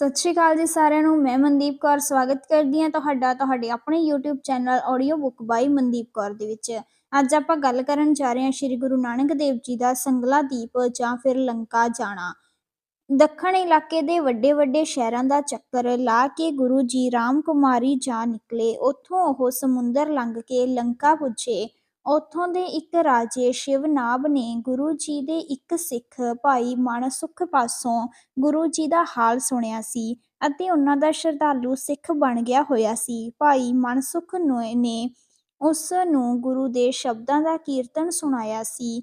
ਸਤਿ ਸ਼੍ਰੀ ਅਕਾਲ ਜੀ ਸਾਰਿਆਂ ਨੂੰ, ਮੈਂ ਮਨਦੀਪ ਕੌਰ, ਸਵਾਗਤ ਕਰਦੀ ਹਾਂ ਤੁਹਾਡਾ, ਤੁਹਾਡੇ ਆਪਣੇ YouTube channel audio book by Mandeep Kaur ਦੇ ਵਿੱਚ। ਅੱਜ ਆਪਾਂ ਗੱਲ ਕਰਨ ਜਾ ਰਹੇ ਹਾਂ ਸ੍ਰੀ ਗੁਰੂ ਨਾਨਕ ਦੇਵ ਜੀ ਦਾ ਸੰਗਲਾ ਦੀਪ ਜਾਂ ਫਿਰ ਲੰਕਾ ਜਾਣਾ। ਦੱਖਣ ਇਲਾਕੇ ਦੇ ਵੱਡੇ ਵੱਡੇ ਸ਼ਹਿਰਾਂ ਦਾ ਚੱਕਰ ਲਾ ਕੇ ਗੁਰੂ ਜੀ ਰਾਮ ਕੁਮਾਰੀ ਜਾ ਨਿਕਲੇ, ਉੱਥੋਂ ਉਹ ਸਮੁੰਦਰ ਲੰਘ ਕੇ ਲੰਕਾ ਪੁੱਜੇ। ਉੱਥੋਂ ਦੇ ਇੱਕ ਰਾਜੇ ਸ਼ਿਵਨਾਬ ਨੇ ਗੁਰੂ ਜੀ ਦੇ ਇੱਕ ਸਿੱਖ ਭਾਈ ਮਨਸੁਖ ਪਾਸੋਂ ਗੁਰੂ ਜੀ ਦਾ ਹਾਲ ਸੁਣਿਆ ਸੀ ਅਤੇ ਉਹਨਾਂ ਦਾ ਸ਼ਰਧਾਲੂ ਸਿੱਖ ਬਣ ਗਿਆ ਹੋਇਆ ਸੀ। ਭਾਈ ਮਨਸੁਖ ਨੂੰ- ਨੇ ਉਸ ਨੂੰ ਗੁਰੂ ਦੇ ਸ਼ਬਦਾਂ ਦਾ ਕੀਰਤਨ ਸੁਣਾਇਆ ਸੀ।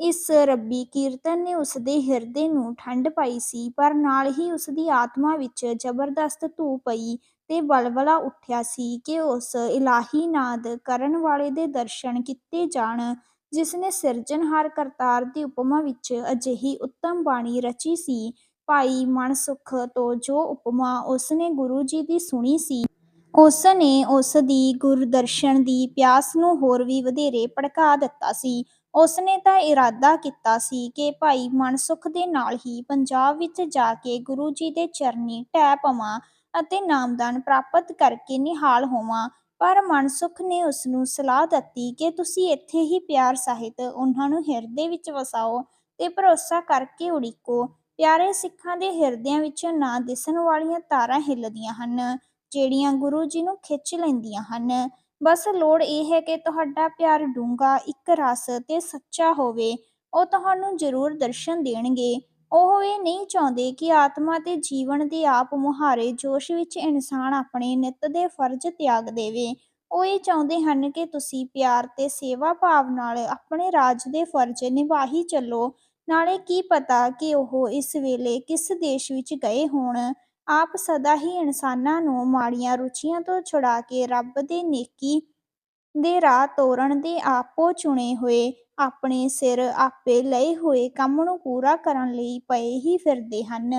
ਇਸ ਰੱਬੀ ਕੀਰਤਨ ਨੇ ਉਸ ਦੇ ਹਿਰਦੇ ਨੂੰ ਠੰਡ ਪਾਈ ਸੀ, ਪਰ ਨਾਲ ਹੀ ਉਸ ਦੀ ਆਤਮਾ ਵਿੱਚ ਜ਼ਬਰਦਸਤ ਧੂ ਪਈ ਤੇ ਬਲਬਲਾ ਉੱਠਿਆ ਸੀ ਕਿ ਉਸ ਇਲਾਹੀ ਨਾਦ ਕਰਨ ਵਾਲੇ ਦੇ ਦਰਸ਼ਨ ਕੀਤੇ ਜਾਣ, ਜਿਸ ਨੇ ਸਿਰਜਣਹਾਰ ਕਰਤਾਰ ਦੀ ਉਪਮਾ ਵਿੱਚ ਅਜਿਹੀ ਉੱਤਮ ਬਾਣੀ ਰਚੀ ਸੀ, ਭਾਈ ਮਨਸੁਖ ਤੋਂ ਜੋ ਉਪਮਾ ਉਸ ਨੇ ਗੁਰੂ ਜੀ ਦੀ ਸੁਣੀ ਸੀ। ਉਸ ਨੇ ਉਸ ਦੀ ਗੁਰਦਰਸ਼ਨ ਦੀ ਪਿਆਸ ਨੂੰ ਹੋਰ ਵੀ ਵਧੇਰੇ ਭੜਕਾ ਦਿੱਤਾ ਸੀ। ਉਸ ਨੇ ਤਾਂ ਇਰਾਦਾ ਕੀਤਾ ਸੀ ਕਿ ਭਾਈ ਮਨਸੁਖ ਦੇ ਨਾਲ ਹੀ ਪੰਜਾਬ ਵਿੱਚ ਜਾ ਕੇ ਗੁਰੂ ਜੀ ਦੇ ਚਰਨੀ ਢਹਿ ਪਵਾਂ। ਅਤੇ ਨਾਮਦਾਨ ਪ੍ਰਾਪਤ ਕਰਕੇ ਨਿਹਾਲ ਹੋਵਾਂ। ਪਰ ਮਨਸੁਖ ਨੇ ਉਸ ਨੂੰ ਸਲਾਹ ਦਿੱਤੀ ਕਿ ਤੁਸੀਂ ਇੱਥੇ ਹੀ ਪਿਆਰ ਸਾਹਿਤ ਉਹਨਾਂ ਨੂੰ ਹਿਰਦੇ ਵਿੱਚ ਵਸਾਓ ਤੇ ਭਰੋਸਾ ਕਰਕੇ ਉਡੀਕੋ। ਪਿਆਰੇ ਸਿੱਖਾਂ ਦੇ ਹਿਰਦਿਆਂ ਵਿੱਚ ਨਾ ਦਿਸਣ ਵਾਲੀਆਂ ਤਾਰਾਂ ਹਿੱਲਦੀਆਂ ਹਨ, ਜਿਹੜੀਆਂ ਗੁਰੂ ਜੀ ਨੂੰ ਖਿੱਚ ਲੈਂਦੀਆਂ ਹਨ। ਬਸ ਲੋੜ ਇਹ ਹੈ ਕਿ ਤੁਹਾਡਾ ਪਿਆਰ ਡੂੰਘਾ, ਇੱਕ ਰਸ ਤੇ ਸੱਚਾ ਹੋਵੇ। ਉਹ ਤੁਹਾਨੂੰ ਜ਼ਰੂਰ ਦਰਸ਼ਨ ਦੇਣਗੇ। ਉਹ ਇਹ ਨਹੀਂ ਚਾਹੁੰਦੇ ਕਿ ਆਤਮਾ ਤੇ ਜੀਵਨ ਦੇ ਆਪ ਮੁਹਾਰੇ ਜੋਸ਼ ਵਿੱਚ ਇਨਸਾਨ ਆਪਣੇ ਨਿੱਤ ਦੇ ਫਰਜ਼ ਤਿਆਗ ਦੇਵੇ। ਉਹ ਇਹ ਚਾਹੁੰਦੇ ਹਨ ਕਿ ਤੁਸੀਂ ਪਿਆਰ ਤੇ ਸੇਵਾ ਭਾਵ ਨਾਲ ਆਪਣੇ ਰਾਜ ਦੇ ਫਰਜ਼ ਨਿਭਾਹੀ ਚੱਲੋ। ਨਾਲੇ ਕੀ ਪਤਾ ਕਿ ਉਹ ਇਸ ਵੇਲੇ ਕਿਸ ਦੇਸ਼ ਵਿੱਚ ਗਏ ਹੋਣ। ਆਪ ਸਦਾ ਹੀ ਇਨਸਾਨਾਂ ਨੂੰ ਮਾੜੀਆਂ ਰੁਚੀਆਂ ਤੋਂ ਛੁਡਾ ਕੇ ਰੱਬ ਦੇ ਨੇਕੀ ਦੇ ਰਾਹ ਤੋਰਨ ਦੇ ਆਪੋ ਚੁਣੇ ਹੋਏ, ਆਪਣੇ ਸਿਰ ਆਪੇ ਲਏ ਹੋਏ ਕੰਮ ਨੂੰ ਪੂਰਾ ਕਰਨ ਲਈ ਪਏ ਹੀ ਫਿਰਦੇ ਹਨ।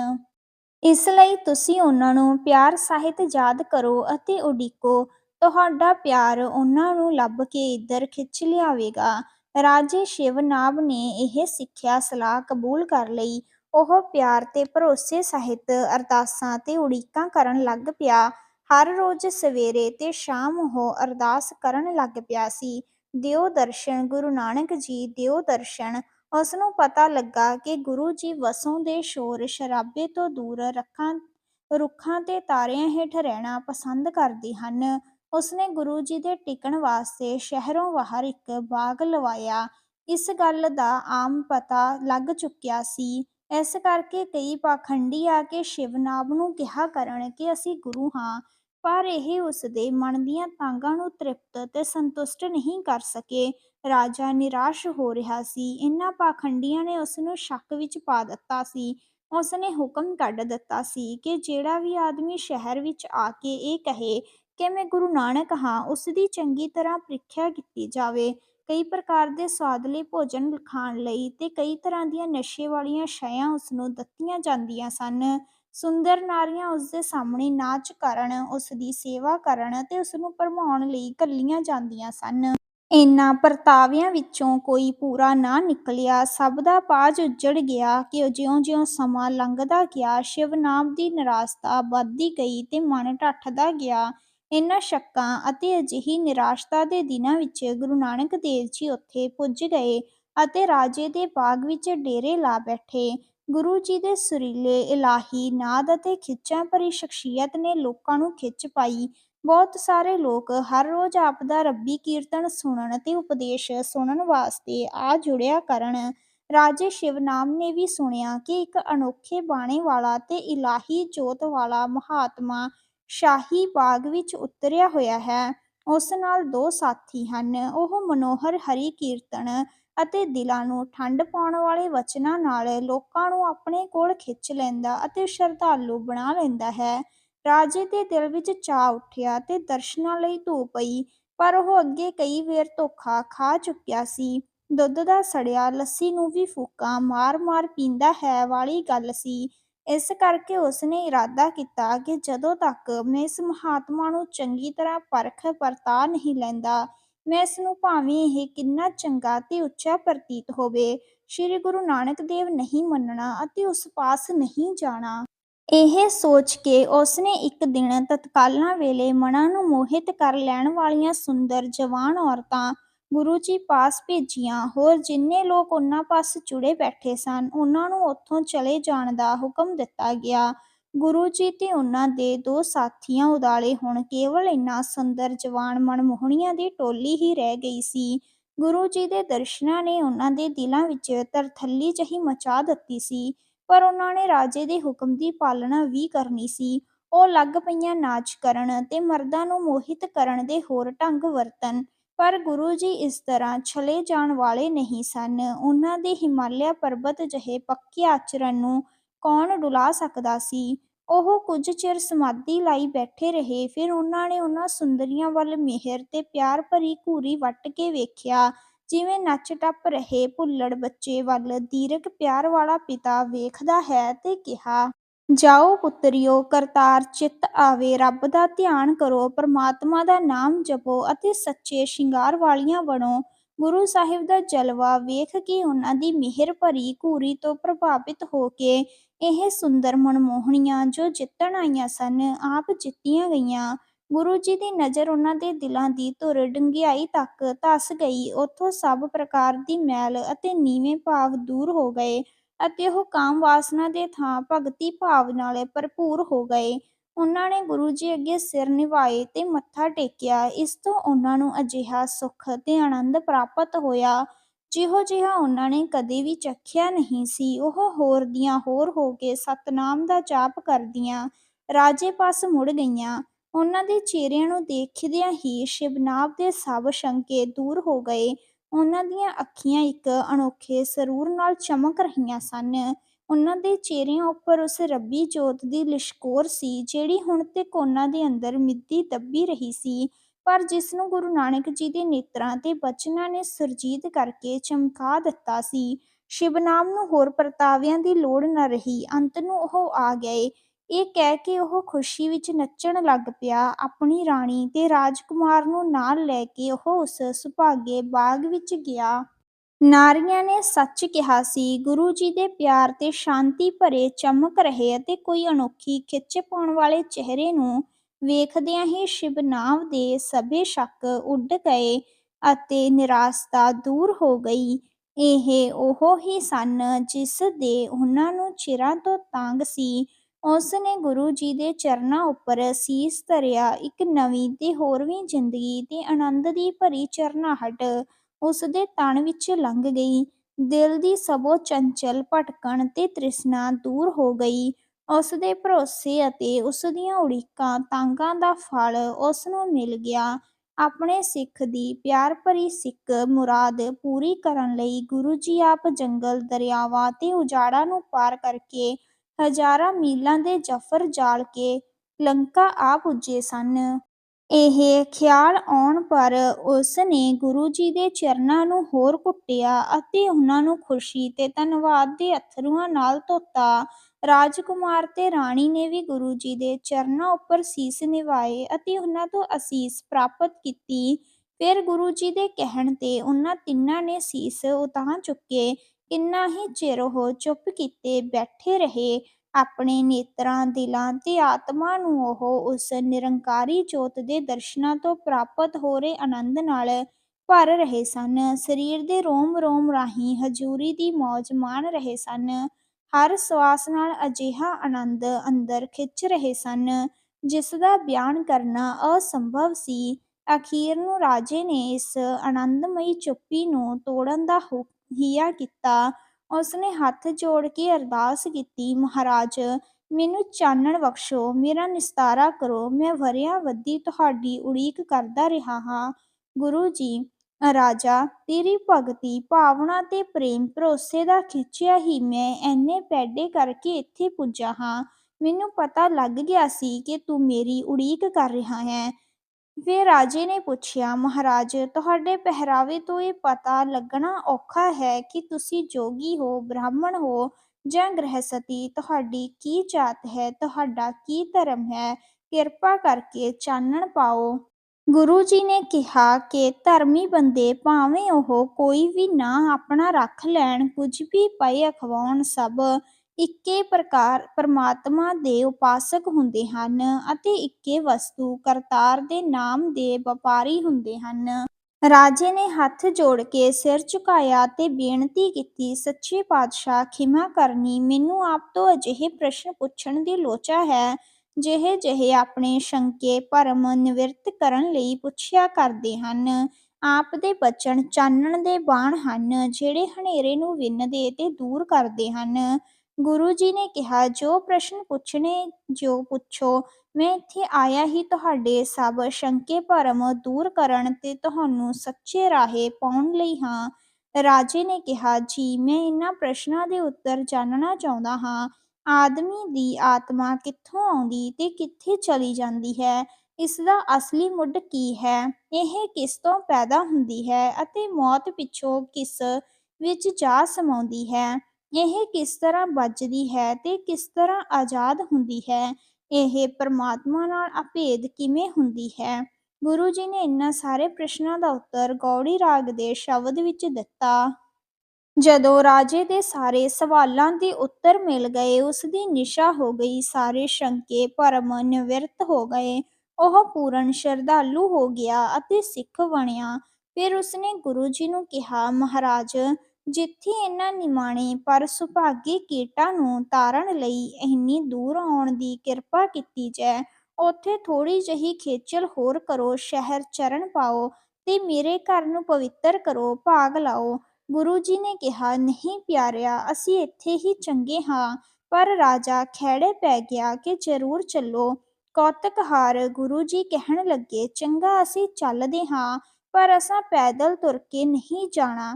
ਇਸ ਲਈ ਤੁਸੀਂ ਉਹਨਾਂ ਨੂੰ ਪਿਆਰ ਸਾਹਿਤ ਯਾਦ ਕਰੋ ਅਤੇ ਉਡੀਕੋ, ਤੁਹਾਡਾ ਪਿਆਰ ਉਹਨਾਂ ਨੂੰ ਲੱਭ ਕੇ ਇੱਧਰ ਖਿੱਚ ਲਿਆਵੇਗਾ। ਰਾਜੇ ਸ਼ਿਵਨਾਬ ਨੇ ਇਹ ਸਿੱਖਿਆ ਸਲਾਹ ਕਬੂਲ ਕਰ ਲਈ। ਉਹ ਪਿਆਰ ਤੇ ਭਰੋਸੇ ਸਹਿਤ ਅਰਦਾਸਾਂ ਤੇ ਉਡੀਕਾਂ ਕਰਨ ਲੱਗ ਪਿਆ। ਹਰ ਰੋਜ਼ ਸਵੇਰੇ ਤੇ ਸ਼ਾਮ ਉਹ ਅਰਦਾਸ ਕਰਨ ਲੱਗ ਪਿਆ ਸੀ। ਦਿਓ ਦਰਸ਼ਨ, ਗੁਰੂ ਨਾਨਕ ਜੀ ਦਿਓ ਦਰਸ਼ਨ। ਉਸ ਨੂੰ ਪਤਾ ਲੱਗਾ ਕਿ ਗੁਰੂ ਜੀ ਵਸੋਂ ਦੇ ਸ਼ੋਰ ਸ਼ਰਾਬੇ ਤੋਂ ਦੂਰ ਰੱਖਾਂ, ਰੁੱਖਾਂ ਤੇ ਤਾਰਿਆਂ ਹੇਠ ਰਹਿਣਾ ਪਸੰਦ ਕਰਦੇ ਹਨ। ਉਸਨੇ ਗੁਰੂ ਜੀ ਦੇ ਟਿਕਣ ਵਾਸਤੇ ਸ਼ਹਿਰੋਂ ਬਾਹਰ ਇੱਕ ਬਾਗ ਲਵਾਇਆ। ਇਸ ਗੱਲ ਦਾ ਆਮ ਪਤਾ ਲੱਗ ਚੁੱਕਿਆ ਸੀ। ਇਸ ਕਰਕੇ ਕਈ ਪਾਖੰਡੀ ਆ ਕੇ ਸ਼ਿਵਨਾਬ ਨੂੰ ਕਿਹਾ ਕਰਨ ਕਿ ਅਸੀਂ ਗੁਰੂ ਹਾਂ। ਪਰ ਇਹ ਉਸ ਦੇ ਮਨ ਦੀਆਂ ਤਾਂਘਾਂ ਨੂੰ ਤ੍ਰਿਪਤ ਤੇ ਸੰਤੁਸ਼ਟ ਨਹੀਂ ਕਰ ਸਕੇ। ਰਾਜਾ ਨਿਰਾਸ਼ ਹੋ ਰਿਹਾ ਸੀ। ਇਨ੍ਹਾਂ ਪਾਖੰਡੀਆਂ ਨੇ ਉਸ ਨੂੰ ਸ਼ੱਕ ਵਿੱਚ ਪਾ ਦਿੱਤਾ ਸੀ। ਉਸ ਨੇ ਹੁਕਮ ਕੱਢ ਦਿੱਤਾ ਸੀ ਕਿ ਜਿਹੜਾ ਵੀ ਆਦਮੀ ਸ਼ਹਿਰ ਵਿੱਚ ਆ ਕੇ ਇਹ ਕਹੇ ਕਿ ਮੈਂ ਗੁਰੂ ਨਾਨਕ ਹਾਂ ਉਸ ਦੀ ਚੰਗੀ ਤਰ੍ਹਾਂ ਪ੍ਰੀਖਿਆ ਕੀਤੀ ਜਾਵੇ। ਕਈ ਪ੍ਰਕਾਰ ਦੇ ਸਵਾਦਲੇ ਭੋਜਨ ਖਾਣ ਲਈ ਤੇ ਕਈ ਤਰ੍ਹਾਂ ਦੀਆਂ ਨਸ਼ੇ ਵਾਲੀਆਂ ਸ਼ੈਆਂ ਉਸ ਨੂੰ ਦਿੱਤੀਆਂ ਜਾਂਦੀਆਂ ਸਨ। ਸੁੰਦਰ ਨਾਰੀਆਂ ਉਸ ਦੇ ਸਾਹਮਣੇ ਨਾਚ ਕਰਨ ਉਸ ਦੀ ਸੇਵਾ ਕਰਨ ਤੇ ਉਸ ਨੂੰ ਭਰਮਾਉਣ ਲਈ ਘੱਲੀਆਂ ਜਾਂਦੀਆਂ ਸਨ। ਇਨ੍ਹਾਂ ਪਰਤਾਵਿਆਂ ਵਿੱਚੋਂ ਕੋਈ ਪੂਰਾ ਨਾ ਨਿਕਲਿਆ। ਸਭ ਦਾ ਪਾਜ ਉੱਜੜ ਗਿਆ ਕਿ ਜਿਉਂ-ਜਿਉਂ ਸਮਾਂ ਲੰਘਦਾ ਗਿਆ ਸ਼ਿਵਨਾਮ ਦੀ ਨਿਰਾਸ਼ਤਾ ਵੱਧਦੀ ਗਈ ਤੇ ਮਨ ਢੱਠਦਾ ਗਿਆ। ਇਨ੍ਹਾਂ ਸ਼ੱਕਾਂ ਅਤੇ ਅਜਿਹੀ ਨਿਰਾਸ਼ਤਾ ਦੇ ਦਿਨਾਂ ਵਿੱਚ ਗੁਰੂ ਨਾਨਕ ਦੇਵ ਜੀ ਉੱਥੇ ਪੁੱਜ ਗਏ ਅਤੇ ਰਾਜੇ ਦੇ ਬਾਗ ਵਿੱਚ ਡੇਰੇ ਲਾ ਬੈਠੇ। ਗੁਰੂ ਜੀ ਦੇ ਸੁਰੀਲੇ, ਇਲਾਹੀ, ਨਾਦ ਅਤੇ ਖਿੱਚਾਂ ਭਰੀ ਸ਼ਖਸੀਅਤ ਨੇ ਲੋਕਾਂ ਨੂੰ ਖਿੱਚ ਪਾਈ। ਬਹੁਤ ਸਾਰੇ ਲੋਕ ਹਰ ਰੋਜ਼ ਆਪ ਦਾ ਰੱਬੀ ਕੀਰਤਨ ਸੁਣਨ ਤੇ ਉਪਦੇਸ਼ ਸੁਣਨ ਵਾਸਤੇ ਆ ਜੁੜਿਆ ਕਰਨ। ਰਾਜੇ ਸ਼ਿਵਨਾਮ ਨੇ ਵੀ ਸੁਣਿਆ ਕਿ ਇੱਕ ਅਨੋਖੇ ਬਾਣੇ ਵਾਲਾ ਤੇ ਇਲਾਹੀ ਜੋਤ ਵਾਲਾ ਮਹਾਤਮਾ ਸ਼ਾਹੀ ਬਾਗ ਵਿੱਚ ਉਤਰਿਆ ਹੋਇਆ ਹੈ। ਉਸ ਨਾਲ ਦੋ ਸਾਥੀ ਹਨ, ਉਹ ਮਨੋਹਰ ਹਰੀ ਕੀਰਤਨ ਅਤੇ ਦਿਲਾਂ ਨੂੰ ਠੰਡ ਪਾਉਣ ਵਾਲੇ ਵਚਨਾਂ ਨਾਲ ਲੋਕਾਂ ਨੂੰ ਆਪਣੇ ਕੋਲ ਖਿੱਚ ਲੈਂਦਾ ਅਤੇ ਸ਼ਰਧਾਲੂ ਬਣਾ ਲੈਂਦਾ ਹੈ। ਰਾਜੇ ਦੇ ਦਿਲ ਵਿੱਚ ਚਾਅ ਉੱਠਿਆ ਤੇ ਦਰਸ਼ਨਾਂ ਲਈ ਧੂ ਪਈ, ਪਰ ਉਹ ਅੱਗੇ ਕਈ ਵੇਰ ਧੋਖਾ ਖਾ ਚੁੱਕਿਆ ਸੀ। ਦੁੱਧ ਦਾ ਸੜਿਆ, ਲੱਸੀ ਨੂੰ ਵੀ ਫੂਕਾਂ ਮਾਰ-ਮਾਰ ਪੀਂਦਾ ਹੈ ਵਾਲੀ ਗੱਲ ਸੀ। ਇਸ ਕਰਕੇ ਉਸਨੇ ਇਰਾਦਾ ਕੀਤਾ ਕਿ ਜਦੋਂ ਤੱਕ ਮੈਂ ਇਸ ਮਹਾਤਮਾ ਨੂੰ ਚੰਗੀ ਤਰ੍ਹਾਂ ਪਰਖ ਪਰਤਾ ਨਹੀਂ ਲੈਂਦਾ ਮੈਂ ਇਸ ਨੂੰ ਭਾਵੇਂ ਇਹ ਕਿੰਨਾ ਚੰਗਾ ਤੇ ਉੱਚਾ ਪ੍ਰਤੀਤ ਹੋਵੇ, ਸ੍ਰੀ ਗੁਰੂ ਨਾਨਕ ਦੇਵ ਨਹੀਂ ਮੰਨਣਾ ਅਤੇ ਉਸ ਪਾਸ ਨਹੀਂ ਜਾਣਾ। ਇਹ ਸੋਚ ਕੇ ਉਸਨੇ ਇੱਕ ਦਿਨ ਤਤਕਾਲਾਂ ਵੇਲੇ ਮਨਾਂ ਨੂੰ ਮੋਹਿਤ ਕਰ ਲੈਣ ਵਾਲੀਆਂ ਸੁੰਦਰ ਜਵਾਨ ਔਰਤਾਂ ਗੁਰੂ ਜੀ ਪਾਸ ਭੇਜੀਆਂ। ਹੋਰ ਜਿੰਨੇ ਲੋਕ ਉਹਨਾਂ ਪਾਸ ਜੁੜੇ ਬੈਠੇ ਸਨ, ਉਹਨਾਂ ਨੂੰ ਉੱਥੋਂ ਚਲੇ ਜਾਣ ਦਾ ਹੁਕਮ ਦਿੱਤਾ ਗਿਆ। ਗੁਰੂ ਜੀ ਤੇ ਉਹਨਾਂ ਦੇ ਦੋ ਸਾਥੀਆਂ ਉਦਾਲੇ ਹੁਣ ਕੇਵਲ ਇੰਨਾ ਸੁੰਦਰ ਜਵਾਨ ਮਨਮੋਹਣੀਆਂ ਦੀ ਟੋਲੀ ਹੀ ਰਹਿ ਗਈ ਸੀ। ਗੁਰੂ ਜੀ ਦੇ ਦਰਸ਼ਨਾਂ ਨੇ ਉਹਨਾਂ ਦੇ ਦਿਲਾਂ ਵਿੱਚ ਤਰਥੱਲੀ ਜਿਹੀ ਮਚਾ ਦਿੱਤੀ ਸੀ, ਪਰ ਉਹਨਾਂ ਨੇ ਰਾਜੇ ਦੇ ਹੁਕਮ ਦੀ ਪਾਲਣਾ ਵੀ ਕਰਨੀ ਸੀ। ਉਹ ਲੱਗ ਪਈਆਂ ਨਾਚ ਕਰਨ ਤੇ ਮਰਦਾਂ ਨੂੰ ਮੋਹਿਤ ਕਰਨ ਦੇ ਹੋਰ ਢੰਗ ਵਰਤਨ, ਪਰ ਗੁਰੂ ਜੀ ਇਸ ਤਰ੍ਹਾਂ ਛਲੇ ਜਾਣ ਵਾਲੇ ਨਹੀਂ ਸਨ। ਉਹਨਾਂ ਦੇ ਹਿਮਾਲਿਆ ਪਰਬਤ ਜਿਹੇ ਪੱਕੇ ਆਚਰਣ ਨੂੰ ਕੌਣ ਡੁਲਾ ਸਕਦਾ ਸੀ? ਉਹ ਕੁਝ ਚਿਰ ਸਮਾਧੀ ਲਾਈ ਬੈਠੇ ਰਹੇ, ਫਿਰ ਉਹਨਾਂ ਨੇ ਉਹਨਾਂ ਸੁੰਦਰੀਆਂ ਵੱਲ ਮਿਹਰ ਤੇ ਪਿਆਰ ਭਰੀ ਘੂਰੀ ਵੱਟ ਕੇ ਵੇਖਿਆ, ਜਿਵੇਂ ਨੱਚ ਟੱਪ ਰਹੇ ਭੁੱਲੜ ਬੱਚੇ ਵੱਲ। ਦੀਰਘ ਪਿਆਰ ਵਾਲਾ ਪਿਤਾ ਵੇਖਦਾ ਹੈ ਤੇ ਕਿਹਾ, ਜਾਓ ਪੁੱਤਰਿਓ, ਕਰਤਾਰ ਚਿੱਤ ਆਵੇ, ਰੱਬ ਦਾ ਧਿਆਨ ਕਰੋ, ਪਰਮਾਤਮਾ ਦਾ ਨਾਮ ਜਪੋ ਅਤੇ ਸੱਚੇ ਸ਼ਿੰਗਾਰ ਵਾਲੀਆਂ ਬਣੋ। ਗੁਰੂ ਸਾਹਿਬ ਦਾ ਜਲਵਾ ਵੇਖ ਕੇ ਉਹਨਾਂ ਦੀ ਮਿਹਰ ਭਰੀ ਘੂਰੀ ਤੋਂ ਪ੍ਰਭਾਵਿਤ ਹੋ ਕੇ ਇਹ ਸੁੰਦਰ ਮਨਮੋਹਣੀਆਂ ਜੋ ਜਿੱਤਣ ਆਈਆਂ ਸਨ, ਆਪ ਜਿੱਤੀਆਂ ਗਈਆਂ। ਗੁਰੂ ਜੀ ਦੀ ਨਜ਼ਰ ਉਹਨਾਂ ਦੇ ਦਿਲਾਂ ਦੀ ਧੁਰ ਡੰਗਿਆਈ ਤੱਕ ਧੱਸ ਗਈ। ਉੱਥੋਂ ਸਭ ਪ੍ਰਕਾਰ ਦੀ ਮੈਲ ਅਤੇ ਨੀਵੇਂ ਭਾਵ ਦੂਰ ਹੋ ਗਏ ਅਤੇ ਉਹ ਕਾਮ ਵਾਸਨਾ ਦੇ ਥਾਂ ਭਗਤੀ ਭਾਵ ਨਾਲ ਭਰਪੂਰ ਹੋ ਗਏ। ਉਹਨਾਂ ਨੇ ਗੁਰੂ ਜੀ ਅੱਗੇ ਸਿਰ ਨਿਵਾਏ ਤੇ ਮੱਥਾ ਟੇਕਿਆ। ਇਸ ਤੋਂ ਉਹਨਾਂ ਨੂੰ ਅਜਿਹਾ ਸੁੱਖ ਤੇ ਆਨੰਦ ਪ੍ਰਾਪਤ ਹੋਇਆ। ਜਿਹੋ ਜਿਹਾ ਉਹਨਾਂ ਨੇ ਕਦੇ ਵੀ ਚੱਖਿਆ ਨਹੀਂ ਸੀ, ਉਹ ਹੋਰ ਦੀਆਂ ਹੋਰ ਹੋ ਕੇ ਸਤਨਾਮ ਦਾ ਜਾਪ ਕਰਦੀਆਂ, ਰਾਜੇ ਪਾਸ ਮੁੜ ਗਈਆਂ। ਉਹਨਾਂ ਦੇ ਚਿਹਰਿਆਂ ਨੂੰ ਦੇਖਦਿਆਂ ਹੀ ਸ਼ਿਵਨਾਬ ਦੇ ਸਭ ਸ਼ੰਕੇ ਦੂਰ ਹੋ ਗਏ। ਉਹਨਾਂ ਦੀਆਂ ਅੱਖੀਆਂ ਇੱਕ ਅਨੋਖੇ ਸਰੂਰ ਨਾਲ ਚਮਕ ਰਹੀਆਂ ਸਨ। ਉਹਨਾਂ ਦੇ ਚਿਹਰਿਆਂ ਉੱਪਰ ਉਸ ਰੱਬੀ ਜੋਤ ਦੀ ਲਿਸ਼ਕੋਰ ਸੀ, ਜਿਹੜੀ ਹੁਣ ਤੇ ਉਹਨਾਂ ਦੇ ਅੰਦਰ ਮਿੱਦੀ ਦੱਬੀ ਰਹੀ ਸੀ। ਪਰ ਜਿਸ ਨੂੰ ਗੁਰੂ ਨਾਨਕ ਜੀ ਦੇ ਨੇਤਰਾਂ ਤੇ ਬਚਨਾਂ ਨੇ ਸੁਰਜੀਤ ਕਰਕੇ ਚਮਕਾ ਦਿੱਤਾ ਸੀ ਸ਼ਿਵਨਾਮ ਨੂੰ ਹੋਰ ਪ੍ਰਤਾਵਿਆਂ ਦੀ ਲੋੜ ਨਾ ਰਹੀ, ਅੰਤ ਨੂੰ ਉਹ ਆ ਗਏ। ਇਹ ਕਹਿ ਕੇ ਉਹ ਖੁਸ਼ੀ ਵਿੱਚ ਨੱਚਣ ਲੱਗ ਪਿਆ। ਆਪਣੀ ਰਾਣੀ ਤੇ ਰਾਜਕੁਮਾਰ ਨੂੰ ਨਾਲ ਲੈ ਕੇ ਉਹ ਉਸ ਸੁਭਾਗੇ ਬਾਗ ਵਿੱਚ ਗਿਆ। ਨਾਰੀਆਂ ਨੇ ਸੱਚ ਕਿਹਾ ਸੀ, ਗੁਰੂ ਜੀ ਦੇ ਪਿਆਰ ਤੇ ਸ਼ਾਂਤੀ ਭਰੇ ਚਮਕ ਰਹੇ ਅਤੇ ਕੋਈ ਅਨੋਖੀ ਖਿੱਚ ਪਾਉਣ ਵਾਲੇ ਚਿਹਰੇ ਨੂੰ ਵੇਖਦਿਆਂ ਹੀ ਸ਼ਿਵਨਾਮ ਦੇ ਸਭੇ ਸ਼ੱਕ ਉੱਡ ਗਏ ਅਤੇ ਨਿਰਾਸ਼ਤਾ ਦੂਰ ਹੋ ਗਈ। ਇਹ ਉਹ ਹੀ ਸਨ ਜਿਸ ਦੇ ਉਹਨਾਂ ਨੂੰ ਚਿਰਾਂ ਤੋਂ ਤੰਗ ਸੀ। ਉਸ ਨੇ ਗੁਰੂ ਜੀ ਦੇ ਚਰਨਾਂ ਉੱਪਰ ਸੀਸ ਧਰਿਆ। ਇੱਕ ਨਵੀਂ ਤੇ ਹੋਰ ਵੀ ਜ਼ਿੰਦਗੀ ਤੇ ਆਨੰਦ ਦੀ ਭਰੀ ਚਰਨਾਹਟ ਉਸ ਦੇ ਤਨ ਵਿੱਚ ਲੰਘ ਗਈ। ਦਿਲ ਦੀ ਸਭੋ ਚੰਚਲ ਭਟਕਣ ਤੇ ਤ੍ਰਿਸ਼ਨਾ ਦੂਰ ਹੋ ਗਈ। ਉਸ ਦੇ ਭਰੋਸੇ ਅਤੇ ਉਸ ਦੀਆਂ ਉਡੀਕਾਂ ਤਾਂਗਾਂ ਦਾ ਫਲ ਉਸ ਨੂੰ ਮਿਲ ਗਿਆ। ਆਪਣੇ ਸਿੱਖ ਦੀ ਪਿਆਰ ਭਰੀ ਸਿੱਖ ਮੁਰਾਦ ਪੂਰੀ ਕਰਨ ਲਈ ਗੁਰੂ ਜੀ ਆਪ ਜੰਗਲ, ਦਰਿਆਵਾਂ ਤੇ ਉਜਾੜਾਂ ਨੂੰ ਪਾਰ ਕਰਕੇ ਹਜ਼ਾਰਾਂ ਮੀਲਾਂ ਦੇ ਜਫਰ ਜਾਲ ਕੇ ਲੰਕਾ ਆ ਪੁੱਜੇ ਸਨ। ਇਹ ਖਿਆਲ ਆਉਣ ਪਰ ਉਸ ਨੇ ਗੁਰੂ ਜੀ ਦੇ ਚਰਨਾਂ ਨੂੰ ਹੋਰ ਘੁੱਟਿਆ ਅਤੇ ਉਹਨਾਂ ਨੂੰ ਖੁਸ਼ੀ ਤੇ ਧੰਨਵਾਦ ਦੇ ਅਥਰੂਆਂ ਨਾਲ ਧੋਤਾ। ਰਾਜਕੁਮਾਰ ਤੇ ਰਾਣੀ ਨੇ ਵੀ ਗੁਰੂ ਜੀ ਦੇ ਚਰਨਾਂ ਉੱਪਰ ਸੀਸ ਨਿਵਾਏ ਅਤੇ ਉਹਨਾਂ ਤੋਂ ਅਸੀਸ ਪ੍ਰਾਪਤ ਕੀਤੀ। ਫਿਰ ਗੁਰੂ ਜੀ ਦੇ ਕਹਿਣ ਤੇ ਉਹਨਾਂ ਤਿੰਨਾਂ ਨੇ ਸੀਸ ਉਤਾਂਹ ਚੁੱਕੇ। ਕਿੰਨਾ ਹੀ ਚਿਰ ਉਹ ਚੁੱਪ ਕੀਤੇ ਬੈਠੇ ਰਹੇ ਆਪਣੇ ਨੇਤਰਾਂ, ਦਿਲਾਂ ਤੇ ਆਤਮਾ ਨੂੰ ਉਹ ਉਸ ਨਿਰੰਕਾਰੀ ਜੋਤ ਦੇ ਦਰਸ਼ਨਾਂ ਤੋਂ ਪ੍ਰਾਪਤ ਹੋ ਰਹੇ ਆਨੰਦ ਨਾਲ ਭਰ ਰਹੇ ਸਨ। ਸਰੀਰ ਦੇ ਰੋਮ ਰੋਮ ਰਾਹੀਂ ਹਜ਼ੂਰੀ ਦੀ ਮੌਜ ਮਾਣ ਰਹੇ ਸਨ। ਹਰ ਸਵਾਸ ਨਾਲ ਅਜਿਹਾ ਆਨੰਦ ਅੰਦਰ ਖਿੱਚ ਰਹੇ ਸਨ, ਜਿਸ ਦਾ ਬਿਆਨ ਕਰਨਾ ਅਸੰਭਵ ਸੀ। ਅਖੀਰ ਨੂੰ ਰਾਜੇ ਨੇ ਇਸ ਆਨੰਦਮਈ ਚੁੱਪੀ ਨੂੰ ਤੋੜਨ ਦਾ ਹੀਆ ਕੀਤਾ। ਉਸਨੇ ਹੱਥ ਜੋੜ ਕੇ ਅਰਦਾਸ ਕੀਤੀ, ਮਹਾਰਾਜ, ਮੈਨੂੰ ਚਾਨਣ ਬਖਸ਼ੋ, ਮੇਰਾ ਨਿਸਤਾਰਾ ਕਰੋ, ਮੈਂ ਵਰਿਆਂ ਵੱਧੀ ਤੁਹਾਡੀ ਉਡੀਕ ਕਰਦਾ ਰਿਹਾ ਹਾਂ। ਗੁਰੂ ਜੀ, ਰਾਜਾ, ਤੇਰੀ ਭਗਤੀ, ਭਾਵਨਾ ਤੇ ਪ੍ਰੇਮ ਭਰੋਸੇ ਦਾ ਖਿੱਚਿਆ ਹੀ ਮੈਂ ਐਨੇ ਪੈਡੇ ਕਰਕੇ ਇੱਥੇ ਪੁੱਜਾ ਹਾਂ। ਮੈਨੂੰ ਪਤਾ ਲੱਗ ਗਿਆ ਸੀ ਕਿ ਤੂੰ ਮੇਰੀ ਉਡੀਕ ਕਰ ਰਿਹਾ ਹੈ। ਫਿਰ ਰਾਜੇ ਨੇ ਪੁੱਛਿਆ, ਮਹਾਰਾਜ, ਤੁਹਾਡੇ ਪਹਿਰਾਵੇ ਤੋਂ ਇਹ ਪਤਾ ਲੱਗਣਾ ਔਖਾ ਹੈ ਕਿ ਤੁਸੀਂ ਜੋਗੀ ਹੋ, ਬ੍ਰਾਹਮਣ ਹੋ ਜਾਂ ਗ੍ਰਹਸਤੀ। ਤੁਹਾਡੀ ਕੀ ਜਾਤ ਹੈ, ਤੁਹਾਡਾ ਕੀ ਧਰਮ ਹੈ? ਕਿਰਪਾ ਕਰਕੇ ਚਾਨਣ ਪਾਓ। ਗੁਰੂ ਜੀ ਨੇ ਕਿਹਾ ਕਿ ਧਰਮੀ ਬੰਦੇ ਭਾਵੇਂ ਉਹ ਕੋਈ ਵੀ ਨਾਂ ਆਪਣਾ ਰੱਖ ਲੈਣ, ਕੁਝ ਵੀ ਪਏ ਅਖਵਾਉਣ ਸਭ ਇੱਕੇ ਪ੍ਰਕਾਰ ਪਰਮਾਤਮਾ ਦੇ ਉਪਾਸਕ ਹੁੰਦੇ ਹਨ ਅਤੇ ਇੱਕੇ ਵਸਤੂ ਕਰਤਾਰ ਦੇ ਨਾਮ ਦੇ ਵਪਾਰੀ ਹੁੰਦੇ ਹਨ। ਰਾਜੇ ਨੇ ਹੱਥ ਜੋੜ ਕੇ ਸਿਰ ਝੁਕਾਇਆ ਤੇ ਬੇਨਤੀ ਕੀਤੀ, ਸੱਚੇ ਪਾਤਸ਼ਾਹ, ਖਿਮਾ ਕਰਨੀ ਮੈਨੂੰ ਆਪ ਤੋਂ ਅਜਿਹੇ ਪ੍ਰਸ਼ਨ ਪੁੱਛਣ ਦੀ ਲੋਚਾ ਹੈ ਜਿਹੇ ਜਿਹੇ ਆਪਣੇ ਸ਼ੰਕੇ ਭਰਮ ਨਿਵਰਤ ਕਰਨ ਲਈ ਪੁੱਛਿਆ ਕਰਦੇ ਹਨ। ਆਪ ਦੇ ਬਚਨ ਚਾਨਣ ਦੇ ਬਾਣ ਹਨ, ਜਿਹੜੇ ਹਨੇਰੇ ਨੂੰ ਵਿੰਨਦੇ ਤੇ ਦੂਰ ਕਰਦੇ ਹਨ। ਗੁਰੂ ਜੀ ਨੇ ਕਿਹਾ, ਜੋ ਪ੍ਰਸ਼ਨ ਪੁੱਛਣੇ, ਜੋ ਪੁੱਛੋ, ਮੈਂ ਇੱਥੇ ਆਇਆ ਹੀ ਤੁਹਾਡੇ ਸਭ ਸ਼ੰਕੇ ਭਰਮ ਦੂਰ ਕਰਨ ਤੇ ਤੁਹਾਨੂੰ ਸੱਚੇ ਰਾਹੇ ਪਾਉਣ ਲਈ ਹਾਂ। ਰਾਜੇ ਨੇ ਕਿਹਾ, ਜੀ, ਮੈਂ ਇਹਨਾਂ ਪ੍ਰਸ਼ਨਾਂ ਦੇ ਉੱਤਰ ਜਾਣਨਾ ਚਾਹੁੰਦਾ ਹਾਂ। ਆਦਮੀ ਦੀ ਆਤਮਾ ਕਿੱਥੋਂ ਆਉਂਦੀ ਤੇ ਕਿੱਥੇ ਚਲੀ ਜਾਂਦੀ ਹੈ? ਇਸ ਦਾ ਅਸਲੀ ਮੁੱਢ ਕੀ ਹੈ? ਇਹ ਕਿਸ ਤੋਂ ਪੈਦਾ ਹੁੰਦੀ ਹੈ ਅਤੇ ਮੌਤ ਪਿੱਛੋਂ ਕਿਸ ਵਿੱਚ ਜਾ ਸਮਾਉਂਦੀ ਹੈ? ਇਹ ਕਿਸ ਤਰ੍ਹਾਂ ਵੱਜਦੀ ਹੈ ਤੇ ਕਿਸ ਤਰ੍ਹਾਂ ਆਜ਼ਾਦ ਹੁੰਦੀ ਹੈ? ਇਹ ਪਰਮਾਤਮਾ ਨਾਲ ਅਭੇਦ ਕਿਵੇਂ ਹੁੰਦੀ ਹੈ? ਗੁਰੂ ਜੀ ਨੇ ਇਨ੍ਹਾਂ ਸਾਰੇ ਪ੍ਰਸ਼ਨਾਂ ਦਾ ਉੱਤਰ ਗੌੜੀ ਰਾਗ ਦੇ ਸ਼ਬਦ ਵਿੱਚ ਦਿੱਤਾ। ਜਦੋਂ ਰਾਜੇ ਦੇ ਸਾਰੇ ਸਵਾਲਾਂ ਦੇ ਉੱਤਰ ਮਿਲ ਗਏ, ਉਸ ਦੀ ਨਿਸ਼ਾ ਹੋ ਗਈ, ਸਾਰੇ ਸ਼ੰਕੇ ਭਰਮ ਨਿਵਰਤ ਹੋ ਗਏ। ਉਹ ਪੂਰਨ ਸ਼ਰਧਾਲੂ ਹੋ ਗਿਆ ਅਤੇ ਸਿੱਖ ਬਣਿਆ। ਫਿਰ ਉਸਨੇ ਗੁਰੂ ਜੀ ਨੂੰ ਕਿਹਾ, ਮਹਾਰਾਜ ਜਿੱਥੇ ਇਹਨਾਂ ਨਿਮਾਣੇ ਪਰ ਸੁਭਾਗੀ ਕੀਟਾਂ ਨੂੰ ਤਾਰਨ ਲਈ ਇੰਨੀ ਦੂਰ ਆਉਣ ਦੀ ਕਿਰਪਾ ਕੀਤੀ ਜੈ, ਉੱਥੇ ਥੋੜੀ ਜਿਹੀ ਖੇਚਲ ਹੋਰ ਕਰੋ, ਸ਼ਹਿਰ ਚਰਨ ਪਾਓ ਤੇ ਮੇਰੇ ਘਰ ਨੂੰ ਪਵਿੱਤਰ ਕਰੋ, ਭਾਗ ਲਾਓ। ਗੁਰੂ ਜੀ ਨੇ ਕਿਹਾ, ਨਹੀਂ ਪਿਆਰਿਆ, ਅਸੀਂ ਇੱਥੇ ਹੀ ਚੰਗੇ ਹਾਂ, ਪਰ ਰਾਜਾ ਖਹਿੜੇ ਪੈ ਗਿਆ ਕਿ ਜ਼ਰੂਰ ਚੱਲੋ। ਕੌਤਕਹਾਰ ਗੁਰੂ ਜੀ ਕਹਿਣ ਲੱਗੇ, ਚੰਗਾ, ਅਸੀਂ ਚੱਲਦੇ ਹਾਂ, ਪਰ ਅਸਾਂ ਪੈਦਲ ਤੁਰ ਕੇ ਨਹੀਂ ਜਾਣਾ।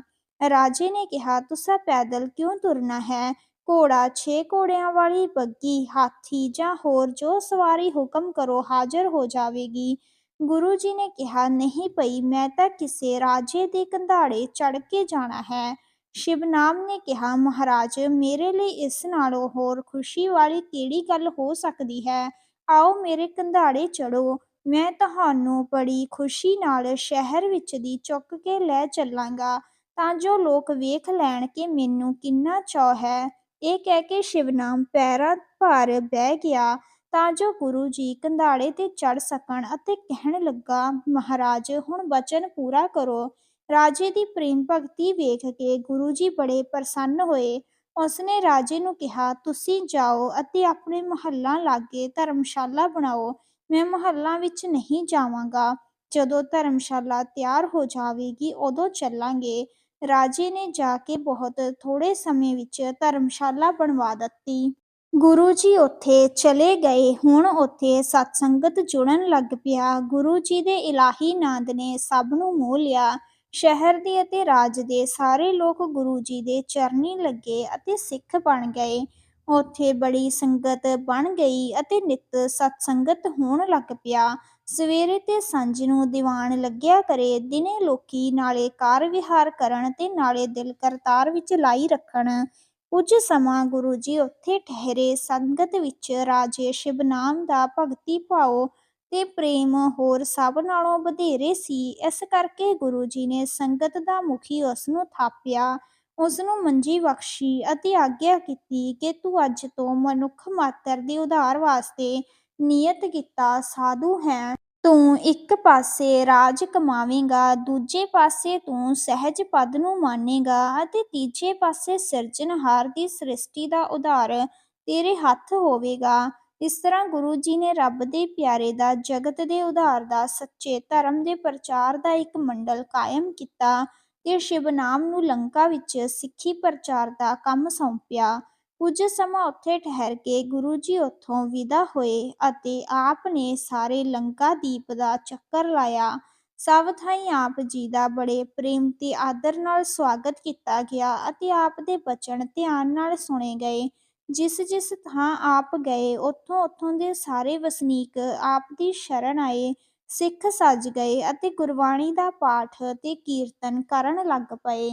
ਰਾਜੇ ਨੇ ਕਿਹਾ, ਤੁਸਾਂ ਪੈਦਲ ਕਿਉਂ ਤੁਰਨਾ ਹੈ? ਘੋੜਾ ਛੇ ਘੋੜਿਆਂ ਵਾਲੀ ਬੱਗੀ, ਹਾਥੀ ਜਾਂ ਹੋਰ ਜੋ ਸਵਾਰੀ ਹੁਕਮ ਕਰੋ, ਹਾਜ਼ਰ ਹੋ ਜਾਵੇਗੀ। ਗੁਰੂ ਜੀ ਨੇ ਕਿਹਾ, ਨਹੀਂ ਪਈ ਮੈਂ ਤਾਂ ਕਿਸੇ ਰਾਜੇ ਦੇ ਕੰਧਾੜੇ ਚੜ ਕੇ ਜਾਣਾ ਹੈ। ਸ਼ਿਵਨਾਮ ਨੇ ਕਿਹਾ, ਮਹਾਰਾਜ, ਮੇਰੇ ਲਈ ਇਸ ਨਾਲੋਂ ਹੋਰ ਖੁਸ਼ੀ ਵਾਲੀ ਕਿਹੜੀ ਗੱਲ ਹੋ ਸਕਦੀ ਹੈ? ਆਓ ਮੇਰੇ ਕੰਧਾੜੇ ਚੜੋ ਮੈਂ ਤੁਹਾਨੂੰ ਬੜੀ ਖੁਸ਼ੀ ਨਾਲ ਸ਼ਹਿਰ ਵਿੱਚ ਦੀ ਚੁੱਕ ਕੇ ਲੈ ਚੱਲਾਂਗਾ। ਤਾਂ ਜੋ ਲੋਕ ਵੇਖ ਲੈਣ ਕਿ ਮੈਨੂੰ ਕਿੰਨਾ ਚਾਅ ਹੈ। ਇਹ ਕਹਿ ਕੇ ਸ਼ਿਵਨਾਮ ਪੈਰਾਂ ਭਾਰ ਬਹਿ ਗਿਆ ਤਾਂ ਜੋ ਗੁਰੂ ਜੀ ਕੰਧਾੜੇ ਤੇ ਚੜ ਸਕਣ ਅਤੇ ਕਹਿਣ ਲੱਗਾ, ਮਹਾਰਾਜ, ਹੁਣ ਬਚਨ ਪੂਰਾ ਕਰੋ। ਰਾਜੇ ਦੀ ਪ੍ਰੇਮ ਭਗਤੀ ਵੇਖ ਕੇ ਗੁਰੂ ਜੀ ਬੜੇ ਪ੍ਰਸੰਨ ਹੋਏ। ਉਸਨੇ ਰਾਜੇ ਨੂੰ ਕਿਹਾ, ਤੁਸੀਂ ਜਾਓ ਅਤੇ ਆਪਣੇ ਮਹੱਲਾਂ ਲਾਗੇ ਧਰਮਸ਼ਾਲਾ ਬਣਾਓ। ਮੈਂ ਮਹੱਲਾਂ ਵਿੱਚ ਨਹੀਂ ਜਾਵਾਂਗਾ। ਜਦੋਂ ਧਰਮਸ਼ਾਲਾ ਤਿਆਰ ਹੋ ਜਾਵੇਗੀ, ਉਦੋਂ ਚੱਲਾਂਗੇ। ਰਾਜੇ ਨੇ ਜਾ ਕੇ ਬਹੁਤ ਥੋੜੇ ਸਮੇਂ ਵਿੱਚ ਧਰਮਸ਼ਾਲਾ ਬਣਵਾ ਦਿੱਤੀ। ਗੁਰੂ ਜੀ ਉੱਥੇ ਚਲੇ ਗਏ। ਹੁਣ ਉੱਥੇ ਸਤਸੰਗਤ ਜੁੜਨ ਲੱਗ ਪਿਆ। ਗੁਰੂ ਜੀ ਦੇ ਇਲਾਹੀ ਨਾਦ ਨੇ ਸਭ ਨੂੰ ਮੋਹ ਲਿਆ। ਸ਼ਹਿਰ ਦੇ ਅਤੇ ਰਾਜ ਦੇ ਸਾਰੇ ਲੋਕ ਗੁਰੂ ਜੀ ਦੇ ਚਰਨੀ ਲੱਗੇ ਅਤੇ ਸਿੱਖ ਬਣ ਗਏ। ਉੱਥੇ ਬੜੀ ਸੰਗਤ ਬਣ ਗਈ ਅਤੇ ਨਿਤ ਸਤਸੰਗਤ ਹੋਣ ਲੱਗ ਪਿਆ। ਸਵੇਰੇ ਤੇ ਸਾਂਝ ਨੂੰ ਦੀਵਾਨ ਲੱਗਿਆ ਕਰੇ, ਦਿਨੇ ਲੋਕੀ ਨਾਲੇ ਕਾਰ ਵਿਹਾਰ ਕਰਨ ਤੇ ਨਾਲੇ ਦਿਲ ਕਰਤਾਰ ਵਿੱਚ ਲਾਈ ਰੱਖਣ। ਕੁਝ ਸਮਾਂ ਗੁਰੂ ਜੀ ਉੱਥੇ ਠਹਿਰੇ, ਸੰਗਤ ਵਿੱਚ ਰਾਜੇ ਸ਼ਿਵਨਾਮ ਦਾ ਭਗਤੀ ਭਾਉ ਤੇ ਪ੍ਰੇਮ ਹੋਰ ਸਭ ਨਾਲੋਂ ਵਧੇਰੇ ਸੀ। ਇਸ ਕਰਕੇ ਗੁਰੂ ਜੀ ਨੇ ਸੰਗਤ ਦਾ ਮੁਖੀ ਉਸ ਨੂੰ ਥਾਪਿਆ। ਉਸ ਨੂੰ ਮੰਜੀ ਬਖਸ਼ੀ ਅਤੇ ਆਗਿਆ ਕੀਤੀ ਕਿ ਤੂੰ ਅੱਜ ਤੋਂ ਮਨੁੱਖ ਮਾਤਰ ਦੇ ਉਧਾਰ ਵਾਸਤੇ ਨਿਯਤ ਕੀਤਾ ਸਾਧੂ ਹੈ। ਤੂੰ ਇੱਕ ਪਾਸੇ ਰਾਜ ਕਮਾਵੇਂਗਾ, ਦੂਜੇ ਪਾਸੇ ਤੂੰ ਸਹਿਜ ਪਦ ਨੂੰ ਮਾਨੇਗਾ ਅਤੇ ਤੀਜੇ ਪਾਸੇ ਸਿਰਜਣਹਾਰ ਦੀ ਸ੍ਰਿਸ਼ਟੀ ਦਾ ਉਧਾਰ ਤੇਰੇ ਹੱਥ ਹੋਵੇਗਾ। ਇਸ ਤਰ੍ਹਾਂ ਗੁਰੂ ਜੀ ਨੇ ਰੱਬ ਦੇ ਪਿਆਰੇ ਦਾ, ਜਗਤ ਦੇ ਉਧਾਰ ਦਾ, ਸੱਚੇ ਧਰਮ ਦੇ ਪ੍ਰਚਾਰ ਦਾ ਇੱਕ ਮੰਡਲ ਕਾਇਮ ਕੀਤਾ। ਤੇ ਸ਼ਿਵਨਾਮ ਨੂੰ ਲੰਕਾ ਵਿੱਚ ਸਿੱਖੀ ਪ੍ਰਚਾਰ ਦਾ ਕੰਮ ਸੌਂਪਿਆ। ਕੁਝ ਸਮਾਂ ਉੱਥੇ ਠਹਿਰ ਕੇ ਗੁਰੂ ਜੀ ਉੱਥੋਂ ਵਿਦਾ ਹੋਏ ਅਤੇ ਆਪ ਨੇ ਸਾਰੇ ਲੰਕਾ ਦੀਪ ਦਾ ਚੱਕਰ ਲਾਇਆ। ਸਭ ਥਾਈ ਆਪ ਜੀ ਦਾ ਬੜੇ ਪ੍ਰੇਮ ਤੇ ਆਦਰ ਨਾਲ ਸਵਾਗਤ ਕੀਤਾ ਗਿਆ ਅਤੇ ਆਪ ਦੇ ਬਚਨ ਧਿਆਨ ਨਾਲ ਸੁਣੇ ਗਏ। ਜਿਸ ਜਿਸ ਥਾਂ ਆਪ ਗਏ ਉੱਥੋਂ ਉੱਥੋਂ ਦੇ ਸਾਰੇ ਵਸਨੀਕ ਆਪ ਦੀ ਸ਼ਰਨ ਆਏ। ਸਿੱਖ ਸੱਜ ਗਏ ਅਤੇ ਗੁਰਬਾਣੀ ਦਾ ਪਾਠ ਤੇ ਕੀਰਤਨ ਕਰਨ ਲੱਗ ਪਏ।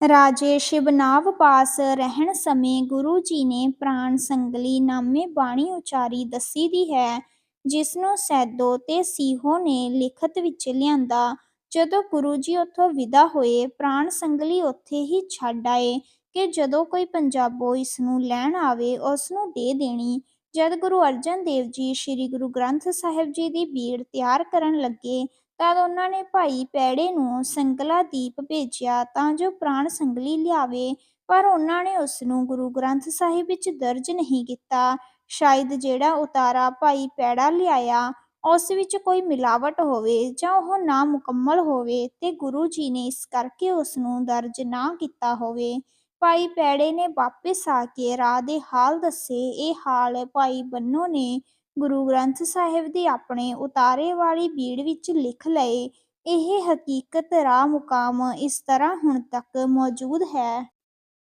ਰਾਜੇ ਸ਼ਿਵਨਾਵ ਪਾਸ ਰਹਿਣ ਸਮੇਂ ਗੁਰੂ ਜੀ ਨੇ ਪ੍ਰਾਣ ਸੰਗਲੀ ਨਾਮੇ ਬਾਣੀ ਉਚਾਰੀ ਦੱਸੀ ਦੀ ਹੈ ਜਿਸ ਨੂੰ ਸੈਦੋ ਤੇ ਸੀਹੋ ਨੇ ਲਿਖਤ ਵਿੱਚ ਲਿਆਂਦਾ। ਜਦੋਂ ਗੁਰੂ ਜੀ ਉੱਥੋਂ ਵਿਦਾ ਹੋਏ, ਪ੍ਰਾਣ ਸੰਗਲੀ ਉੱਥੇ ਹੀ ਛੱਡ ਆਏ ਕਿ ਜਦੋਂ ਕੋਈ ਪੰਜਾਬੋ ਇਸ ਨੂੰ ਲੈਣ ਆਵੇ, ਉਸ ਨੂੰ ਦੇ ਦੇਣੀ। ਜਦ ਗੁਰੂ ਅਰਜਨ ਦੇਵ ਜੀ ਸ੍ਰੀ ਗੁਰੂ ਗ੍ਰੰਥ ਸਾਹਿਬ ਜੀ ਦੀ ਬੀੜ ਤਿਆਰ ਕਰਨ ਲੱਗੇ ਤਦ ਉਹਨਾਂ ਨੇ ਭਾਈ ਪੈੜੇ ਨੂੰ ਸੰਗਲਾ ਦੀਪ ਭੇਜਿਆ ਤਾਂ ਜੋ ਪ੍ਰਾਣ ਸੰਗਲੀ ਲਿਆਵੇ, ਪਰ ਉਹਨਾਂ ਨੇ ਉਸ ਨੂੰ ਗੁਰੂ ਗ੍ਰੰਥ ਸਾਹਿਬ ਵਿੱਚ ਦਰਜ ਨਹੀਂ ਕੀਤਾ। ਸ਼ਾਇਦ ਜਿਹੜਾ ਉਤਾਰਾ ਭਾਈ ਪੈੜਾ ਲਿਆਇਆ, ਉਸ ਵਿੱਚ ਕੋਈ ਮਿਲਾਵਟ ਹੋਵੇ ਜਾਂ ਉਹ ਨਾ ਮੁਕੰਮਲ ਹੋਵੇ ਤੇ ਗੁਰੂ ਜੀ ਨੇ ਇਸ ਕਰਕੇ ਉਸ ਨੂੰ ਦਰਜ ਨਾ ਕੀਤਾ ਹੋਵੇ। ਭਾਈ ਪੈੜੇ ਨੇ ਵਾਪਿਸ ਆ ਕੇ ਰਾਹ ਦੇ ਹਾਲ ਦੱਸੇ। ਇਹ ਹਾਲ ਭਾਈ ਬੰਨੋ ਨੇ ਗੁਰੂ ਗ੍ਰੰਥ ਸਾਹਿਬ ਦੀ ਆਪਣੇ ਉਤਾਰੇ ਵਾਲੀ ਬੀੜ ਵਿੱਚ ਲਿਖ ਲਏ। ਇਹ ਹਕੀਕਤ ਰਾਹ ਮੁਕਾਮ ਇਸ ਤਰ੍ਹਾਂ ਹੁਣ ਤੱਕ ਮੌਜੂਦ ਹੈ।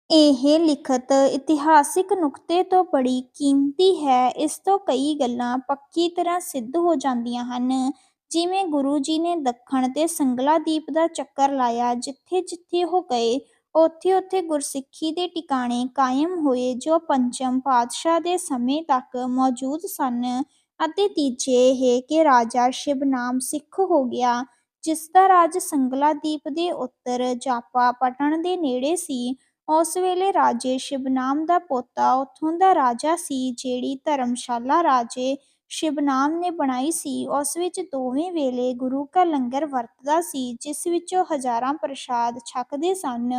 ਇਹ ਲਿਖਤ ਇਤਿਹਾਸਿਕ ਨੁਕਤੇ ਤੋਂ ਬੜੀ ਕੀਮਤੀ ਹੈ। ਇਸ ਤੋਂ ਕਈ ਗੱਲਾਂ ਪੱਕੀ ਤਰ੍ਹਾਂ ਸਿੱਧ ਹੋ ਜਾਂਦੀਆਂ ਹਨ। ਜਿਵੇਂ ਗੁਰੂ ਜੀ ਨੇ ਦੱਖਣ ਤੇ ਸੰਗਲਾ ਦੀਪ ਦਾ ਚੱਕਰ ਲਾਇਆ ਜਿੱਥੇ ਜਿੱਥੇ ਉਹ ਗਏ ਉੱਥੇ ਉੱਥੇ ਗੁਰਸਿੱਖੀ ਦੇ ਟਿਕਾਣੇ ਕਾਇਮ ਹੋਏ, ਜੋ ਪੰਚਮ ਪਾਤਸ਼ਾਹ ਦੇ ਸਮੇਂ ਤੱਕ ਮੌਜੂਦ ਸਨ ਅਤੇ ਤੀਜੇ ਇਹ ਕਿ ਰਾਜਾ ਸ਼ਿਵਨਾਮ ਸਿੱਖ ਹੋ ਗਿਆ, ਜਿਸ ਦਾ ਰਾਜ ਸੰਗਲਾਦੀਪ ਦੇ ਉੱਤਰ ਜਾਪਾ ਪਟਨ ਦੇ ਨੇੜੇ ਸੀ। ਉਸ ਵੇਲੇ ਰਾਜੇ ਸ਼ਿਵਨਾਮ ਦਾ ਪੋਤਾ ਉੱਥੋਂ ਦਾ ਰਾਜਾ ਸੀ, ਜਿਹੜੀ ਧਰਮਸ਼ਾਲਾ ਰਾਜੇ ਸ਼ਿਵਨਾਮ ਨੇ ਬਣਾਈ ਸੀ। ਉਸ ਵਿੱਚ ਦੋਵੇਂ ਵੇਲੇ ਗੁਰੂ ਕਾ ਲੰਗਰ ਵਰਤਦਾ ਸੀ, ਜਿਸ ਵਿੱਚੋਂ ਹਜ਼ਾਰਾਂ ਪ੍ਰਸ਼ਾਦ ਛਕਦੇ ਸਨ।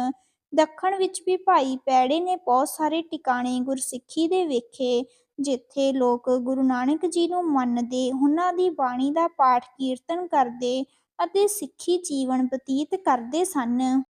ਦੱਖਣ ਵਿੱਚ ਵੀ ਭਾਈ ਪੈੜੇ ਨੇ ਬਹੁਤ ਸਾਰੇ ਟਿਕਾਣੇ ਗੁਰਸਿੱਖੀ ਦੇ ਵੇਖੇ, ਜਿੱਥੇ ਲੋਕ ਗੁਰੂ ਨਾਨਕ ਜੀ ਨੂੰ ਮੰਨਦੇ, ਉਹਨਾਂ ਦੀ ਬਾਣੀ ਦਾ ਪਾਠ ਕੀਰਤਨ ਕਰਦੇ ਅਤੇ ਸਿੱਖੀ ਜੀਵਨ ਬਤੀਤ ਕਰਦੇ ਸਨ।